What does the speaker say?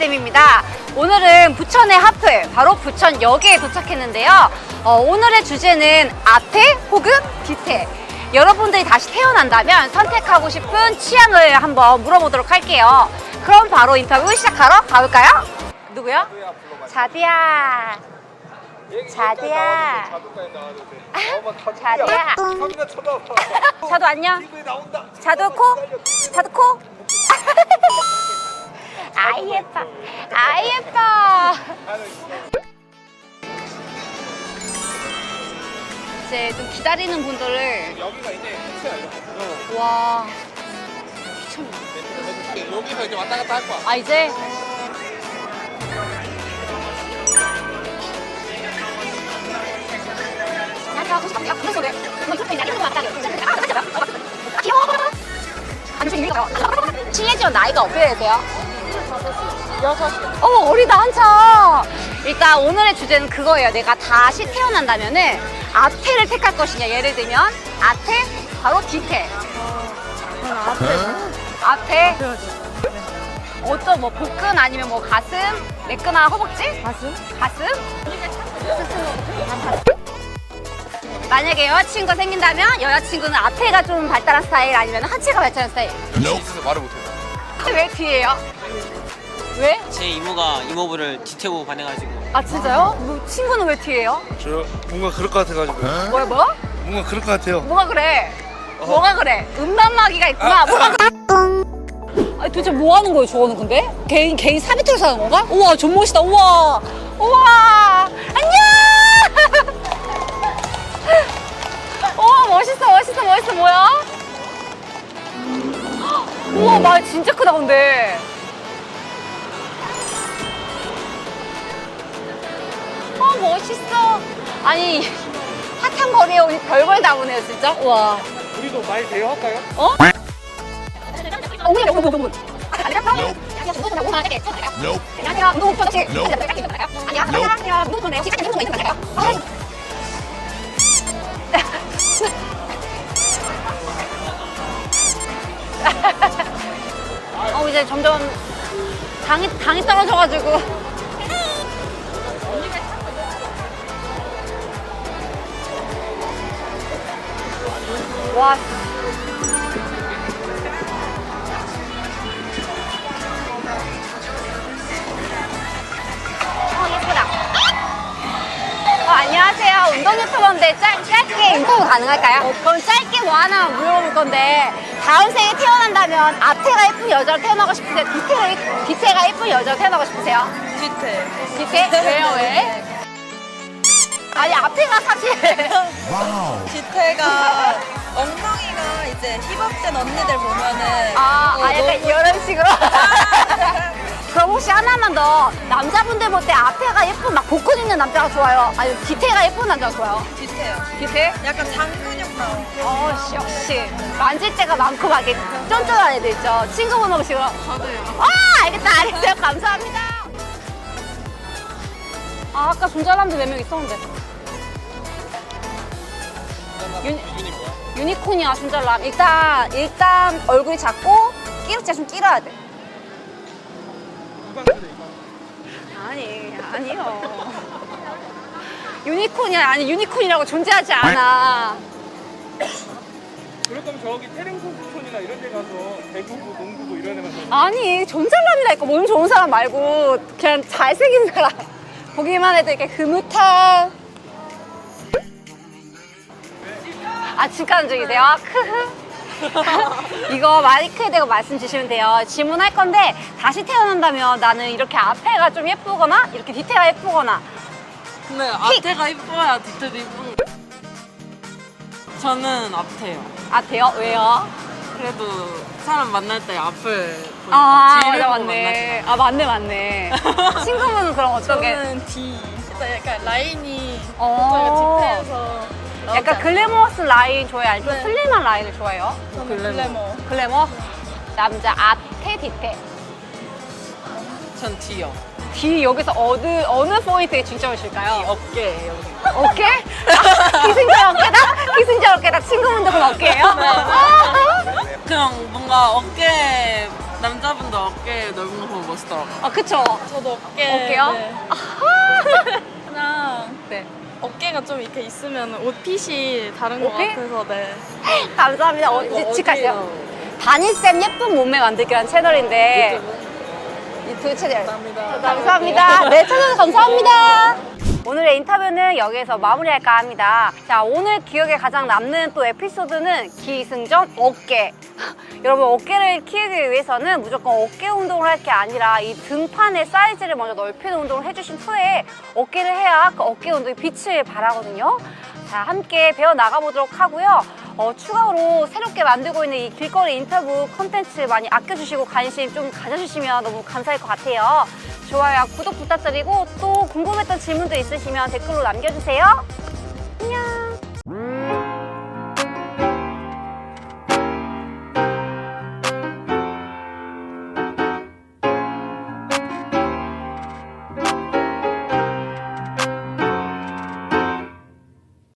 다인쌤입니다. 오늘은 부천의 하플, 바로 부천역에 도착했는데요. 어, 오늘의 주제는 아태 혹은 뒤태. 여러분들이 다시 태어난다면 선택하고 싶은 취향을 한번 물어보도록 할게요. 그럼 바로 인터뷰 시작하러 가볼까요? 누구요? 자디야. 자디야. 자디야. 카메라 쳐다봐. 자두 안녕. TV에 나온다. 자두 코? 자두 코? 아이 예뻐 아이 예뻐 이제 좀 기다리는 분들을 여기가 이제 끝이야 와 미쳤네 여기서 이제 왔다 갔다 할 거야 아 이제? 가고 이렇게 나게 하는 거 아, 그러지 마. 귀여워. 안 좋은 일인가요? 친해지면 나이가 어떻게 돼요? 6시. 어머, 어리다, 한참. 일단 오늘의 주제는 그거예요. 내가 다시 태어난다면은 아태를 택할 것이냐. 예를 들면 아태, 바로 뒤태. 아태, 어? 어떤 뭐 복근 아니면 뭐 가슴, 매끈한 허벅지? 가슴? 가슴? 만약에 여자친구가 생긴다면 여자친구는 앞에가 좀 발달한 스타일 아니면 하체가 발달한 스타일. 뒤에서 못해요. 왜 뒤에요? 왜? 제 이모가 이모부를 뒤태고 반해가지고 아 진짜요? 뭐, 친구는 왜 뒤에요? 저 뭔가 그럴 것 같아가지고. 뭐야 뭐? 뭔가 그럴 것 같아요. 뭐가 그래? 뭐가 그래? 음란마귀가 있구나. 뭐가 그래? 아니 도대체 뭐 하는 거예요, 저거는 근데? 개인 개인 4m로 사는 건가? 우와, 존멋이다. 우와. 우와. 안녕. 오, 멋있어, 멋있어, 멋있어. 뭐야? 우와, 말 진짜 크다 근데. 어, 멋있어. 아니, 핫한 거리에 오니 별걸 다 보네요, 진짜. 와. 우리도 말 대화할까요? 어? 건가요? 어 이제 점점 당이 당이 떨어져가지고 와 어, 예쁘다. 어, 안녕하세요. 운동 유튜버인데 짧, 짧게 인터뷰 가능할까요? 그럼 짧게 뭐 하나 물어볼 건데 다음 생에 태어난다면 앞태가 예쁜 여자로 태어나고 싶으세요? 뒤태가, 예- 뒤태가 예쁜 여자로 태어나고 싶으세요? 뒤태. 뒤태? 왜요, 왜? 아니, 앞태가 사실. 뒤태가 힙업된 언니들 보면은 아, 어, 아 약간 너무- 이런 식으로? 그럼 혹시 하나만 더 남자분들 볼 때 앞태가 예쁜 막 복근 있는 남자가 좋아요? 아니면 뒤태가 예쁜 남자가 좋아요? 뒤태요. 뒤태? 약간 장근육 나온. 어, 씨, 역시 만질 때가 많고 막 이렇게 쫀쫀한 애들 있죠. 친구분 혹시 그럼? 저도요. 아, 알겠다, 알겠어요. 감사합니다. 아, 아까 존잘남자 몇명 있었는데. 유니, 유니콘이야, 존잘남. 일단, 일단 얼굴이 작고 끼룩자 좀 끼러야 돼. 아니, 아니요. 유니콘이야, 아니, 유니콘이라고 존재하지 않아. 그럴 거면 저기 태릉소수촌이나 이런 데 가서 배구부, 농구부 이런 데 가서 아니 존잘남이라니까 몸 좋은 사람 말고 그냥 잘생긴 사람 보기만 해도 이렇게 흐뭇한 아 직관 중이세요? 크흐 이거 마이크에 대고 말씀 주시면 돼요 질문할 건데 다시 태어난다면 나는 이렇게 앞에가 좀 예쁘거나 이렇게 뒤태가 예쁘거나 근데 앞태가 이뻐야 뒤태도 이쁜 거. 저는 앞태요. 아 돼요? 왜요? 그래도 사람 만날 때 앞을 보니까 아 뒤를 맞아 보고 맞네 아 맞네 맞네 친구분은 그럼 어떻게? 저는 D. 일단 약간 라인이 어. 뒤태여서 약간 글래머스 라인 좋아해요? 아니면 좀 네. 슬림한 라인을 좋아해요? 글래머. 글래머. 글래머? 남자 앞에 뒤태 전 D요. 뒤 여기서 어느 어느 포인트에 중점을 줄까요? 어깨 여기. 어깨? 기승전 어깨다? 기승전 어깨다 친구분들은 어깨예요? 그냥 뭔가 어깨 남자분도 어깨 넓은 거 보면 멋있더라고요. 아, 그쵸? 저도 어깨. 어깨요? 네. 그냥 네. 어깨가 좀 이렇게 있으면 옷핏이 다른 것 옷핏? 같아서 네. 감사합니다. 어, 직하세요. 단일쌤 예쁜 몸매 만들기란 채널인데 유튜브 채널 감사합니다. 감사합니다. 네 채널 감사합니다. 오늘의 인터뷰는 여기에서 마무리할까 합니다. 자 오늘 기억에 가장 남는 또 에피소드는 기승전 어깨. 여러분 어깨를 키우기 위해서는 무조건 어깨 운동을 할 게 아니라 이 등판의 사이즈를 먼저 넓히는 운동을 해주신 후에 어깨를 해야 그 어깨 운동이 빛을 발하거든요. 자, 함께 배워 나가보도록 하고요. 어, 추가로 새롭게 만들고 있는 이 길거리 인터뷰 콘텐츠 많이 아껴주시고 관심 좀 가져주시면 너무 감사할 것 같아요. 좋아요, 구독 부탁드리고 또 궁금했던 질문도 있으시면 댓글로 남겨주세요.